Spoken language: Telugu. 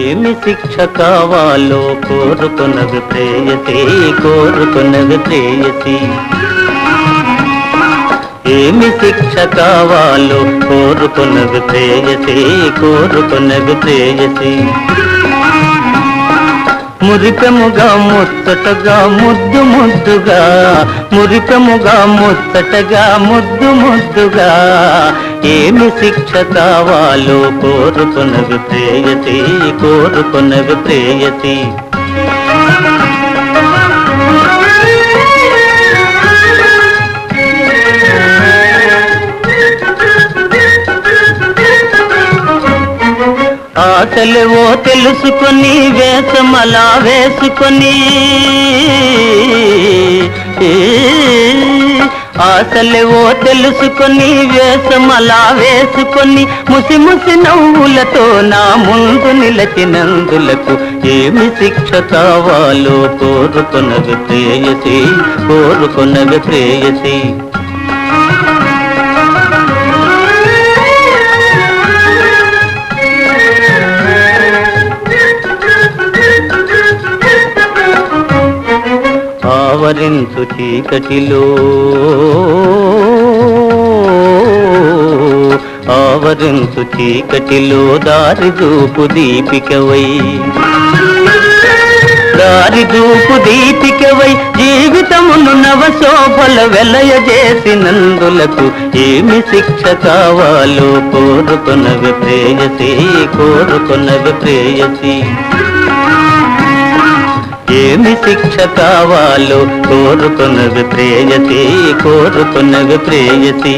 ఏమి శిక్ష కావాలో కోరుకున్నవి ప్రేయసి కోరుకున్నవి ప్రేయసి ఏమి శిక్ష కావాలో కోరుకున్నవి ప్రేయసి కోరుకున్నవి ప్రేయసి మురిపెముగా ముత్తటగా ముద్దు ముద్దుగా మురిపెముగా ముత్తటగా ముద్దు ముద్దుగా ఏమి శిక్ష కావాలో కోరుకున్నవి ప్రేయసి ప్రేయతి ప్రేయసి. ఆశలేవో తెలుసుకొని వేషమలా వేసుకొని. ఆశలేవో తెలుసుకొని వేషమలా వేసుకొని ముసి ముసి నవ్వులతో నా ముందు నిలచినందులకు ఏమి శిక్ష కావాలో కోరుకున్నవి ప్రేయసి కోరుకున్నవి ప్రేయసి. ఆవరించు చీకటిలో ఆవరించు చీకటిలో దారి దూపు దీపికవై. దారి దూపు దీపికవై జీవితమును నవశోభల వెలయ చేసినందులకు ఏమి శిక్ష కావాలో కోరుకున్నవి ప్రేయసి కోరుకున్నవి ప్రేయసి. ఏమి శిక్ష కావాలో కోరుతున్నది ప్రేయసి కోరుతున్నది ప్రేయసి.